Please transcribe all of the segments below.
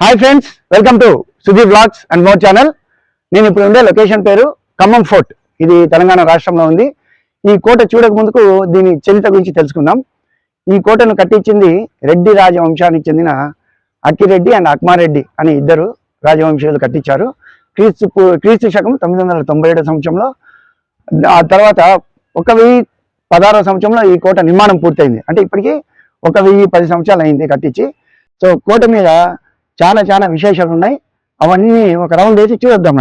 Hi friends welcome to Sudheer blogs and more channel నేను ఇప్పుడు ఉండే లొకేషన్ పేరు ఖమ్మం ఫోర్ట్. ఇది తెలంగాణ రాష్ట్రంలో ఉంది. ఈ కోట చూడక ముందుకు దీని చరిత్ర గురించి తెలుసుకుందాం. ఈ కోటను కట్టించింది రెడ్డి రాజవంశానికి చెందిన అక్కిరెడ్డి అండ్ అక్మారెడ్డి అని ఇద్దరు రాజవంశీయులు కట్టించారు. క్రీస్తు క్రీస్తు శకం తొమ్మిది వందల తొంభై ఏడో సంవత్సరంలో ఆ తర్వాత ఒక వెయ్యి పదహారో సంవత్సరంలో ఈ కోట నిర్మాణం పూర్తయింది. అంటే ఇప్పటికీ ఒక వెయ్యి పది సంవత్సరాలు అయింది కట్టించి. సో కోట మీద చాలా చాలా విశేషాలు ఉన్నాయి అవన్నీ ఒక రౌండ్ వేసి చూద్దాం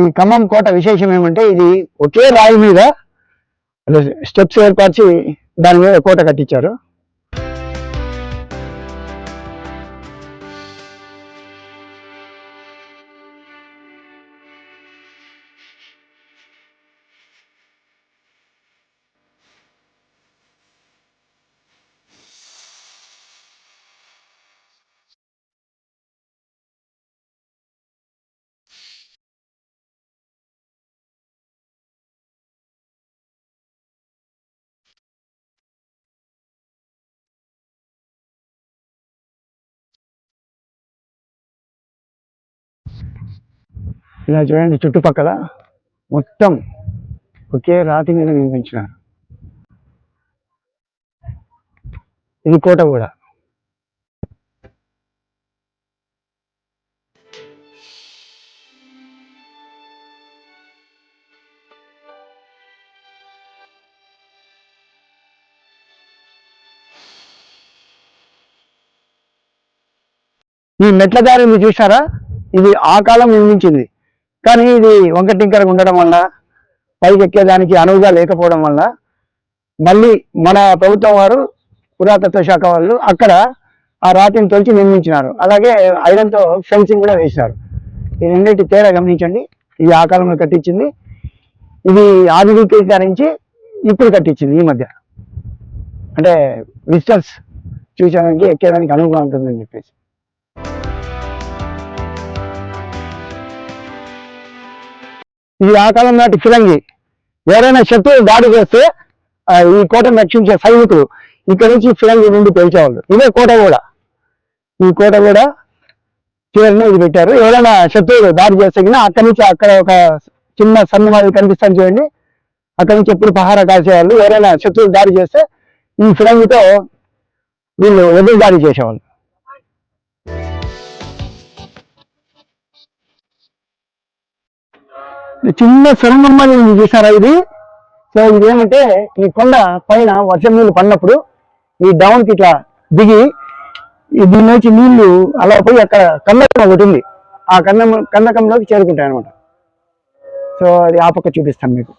ఈ ఖమ్మం కోట విశేషం ఏమంటే ఇది ఒకే రాయి మీద స్టెప్స్ ఏర్పరిచి దాని మీద కోట కట్టించారు. ఇలా చూడండి చుట్టుపక్కల మొత్తం ఒకే రాతి మీద నిర్మించినారు ఇది కోట కూడా ఈ మెట్ల దారి మీరు చూసారా ఇది ఆ కాలం నిర్మించింది. కానీ ఇది వంకటింకరగా ఉండడం వల్ల పైకి ఎక్కేదానికి అనువుగా లేకపోవడం వల్ల మళ్ళీ మన ప్రభుత్వం వారు పురాతత్వ శాఖ వాళ్ళు అక్కడ ఆ రాతిని తొలిచి నిర్మించినారు. అలాగే ఐరన్తో ఫెన్సింగ్ కూడా వేశారు. ఈ రెండింటి తేడా గమనించండి. ఇది ఆ కాలంలో కట్టించింది. ఇది ఆధునికీకరించి ఇప్పుడు కట్టించింది ఈ మధ్య. అంటే విజిటర్స్ చూసేదానికి ఎక్కేదానికి అనువుగా ఉంటుందని చెప్పేసి. ఇది ఆ కాలం నాటి ఫిరంగి ఎవరైనా శత్రువులు దాడి చేస్తే ఈ కోటను రక్షించే సైనికులు ఇక్కడ నుంచి ఫిరంగి నుండి పెంచేవాళ్ళు ఇదే కోట కూడా ఈ కోట కూడా చివరిని ఇది పెట్టారు. ఎవరైనా శత్రువులు దాడి చేస్తే అక్కడి నుంచి అక్కడ ఒక చిన్న సన్నమాది కనిపిస్తాను చూడండి. అక్కడి నుంచి ఎప్పుడు పహారా కాసేవాళ్ళు ఎవరైనా శత్రువులు దాడి చేస్తే ఈ ఫిరంగితో వీళ్ళు వదిలి దాడి చేసేవాళ్ళు. చిన్న సొరంగం మాదిరి ఉంది చూసారా ఇది? సో ఇది ఏమంటే ఈ కొండ పైన వర్షం నీళ్ళు పడినప్పుడు ఈ డౌన్కి ఇట్లా దిగి దీని నుంచి నీళ్ళు అలా పోయి అక్కడ కందకం ఒకటి ఉంది. ఆ కందం కందకంలోకి చేరుకుంటాయి అనమాట సో అది ఆ పక్క చూపిస్తాను మీకు.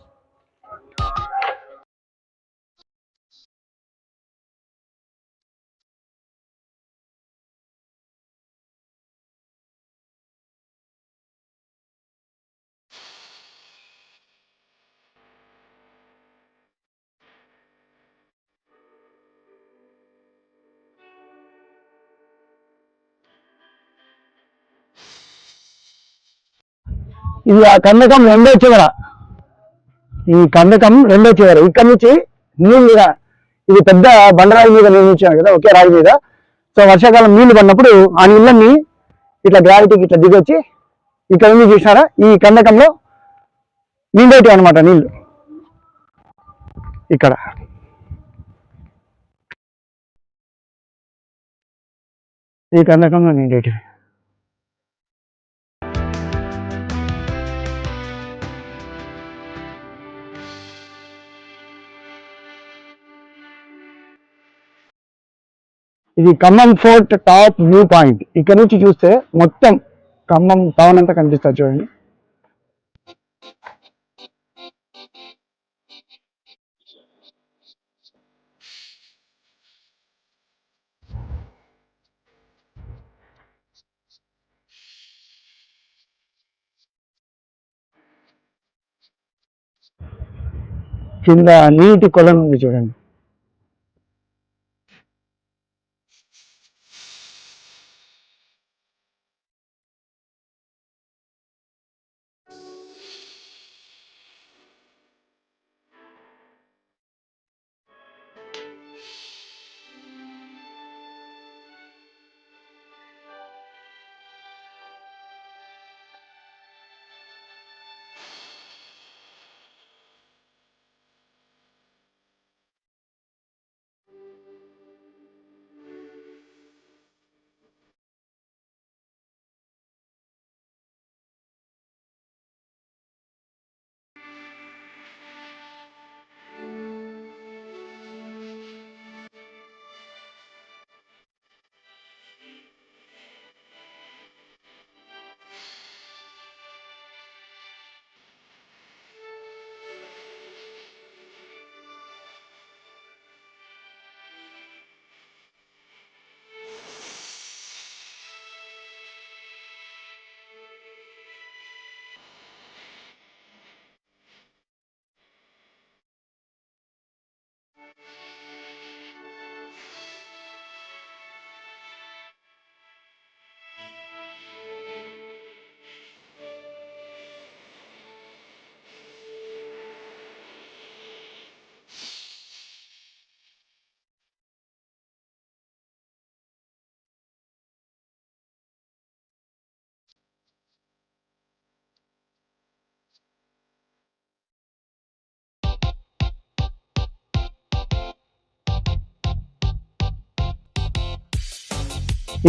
ఇది ఆ కందకం రెండో చివర. ఈ కందకం రెండో చివర. ఇక్కడ నుంచి నీళ్ళు మీద ఇది పెద్ద బండరాయి మీద నిర్మించాను కదా ఒకే రాయి మీద. సో వర్షాకాలం నీళ్ళు పడినప్పుడు ఆ నీళ్ళని ఇట్లా గ్రావిటీకి ఇట్లా దిగొచ్చి ఇక్కడ నుంచి చూసినారా? ఈ కందకంలో నిండేటివి అనమాట నీళ్ళు. ఇక్కడ. ఈ కందకంలో నిండేటివి. ఇది Khammam fort top view point. ఇక్కడ నుంచి చూస్తే మొత్తం ఖమ్మం టౌన్ అంతా కనిపిస్తుంది చూడండి. కింద నీటి కొలను ఉంది చూడండి.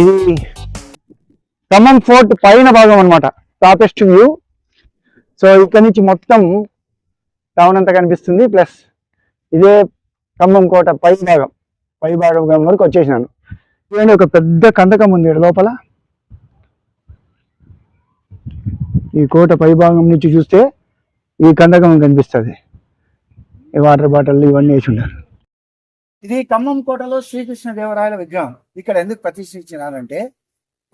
ఇది ఖమ్మం ఫోర్ట్ పైన భాగం అన్నమాట. టాపెస్ట్ వ్యూ సో ఇక్కడ నుంచి మొత్తం టౌన్ అంతా కనిపిస్తుంది. ప్లస్ ఇదే ఖమ్మం కోట పై భాగం. పై భాగం వరకు వచ్చేసినాను. చూడండి ఒక పెద్ద కందకం ఉంది ఈడ లోపల. ఈ కోట పై భాగం నుంచి చూస్తే ఈ కందకం కనిపిస్తుంది. ఈ వాటర్ బాటిల్ ఇవన్నీ వేసి ఉన్నారు ఇది ఖమ్మం కోటలో శ్రీకృష్ణ దేవరాయల విగ్రహం. ఇక్కడ ఎందుకు ప్రతిష్ఠించినారంటే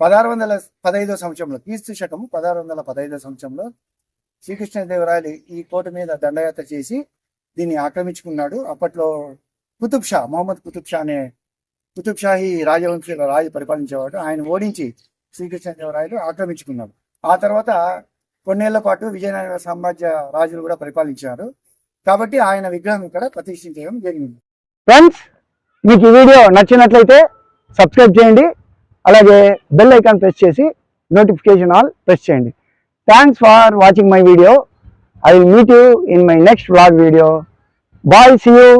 పదహారు వందల పదహైదో సంవత్సరంలో క్రీస్తు శకం పదహారు వందల పదహైదో సంవత్సరంలో శ్రీకృష్ణ దేవరాయలు ఈ కోట మీద దండయాత్ర చేసి దీన్ని ఆక్రమించుకున్నాడు. అప్పట్లో కుతుబ్ షా మొహమ్మద్ కుతుబ్ షా అనే కుతుబ్ షాహీ రాజవంశీయుల రాజు పరిపాలించేవాడు. ఆయన ఓడించి శ్రీకృష్ణ దేవరాయలు ఆక్రమించుకున్నాడు. ఆ తర్వాత కొన్నేళ్ళ పాటు విజయనగర సామ్రాజ్య రాజులు కూడా పరిపాలించారు. కాబట్టి ఆయన విగ్రహం ఇక్కడ ప్రతిష్ఠించడం జరిగింది. ఫ్రెండ్స్ మీకు ఈ వీడియో నచ్చినట్లయితే సబ్స్క్రైబ్ చేయండి. అలాగే బెల్ ఐకాన్ ప్రెస్ చేసి నోటిఫికేషన్ ఆల్ ప్రెస్ చేయండి. Thanks for watching my video I will meet you in my next vlog video bye see you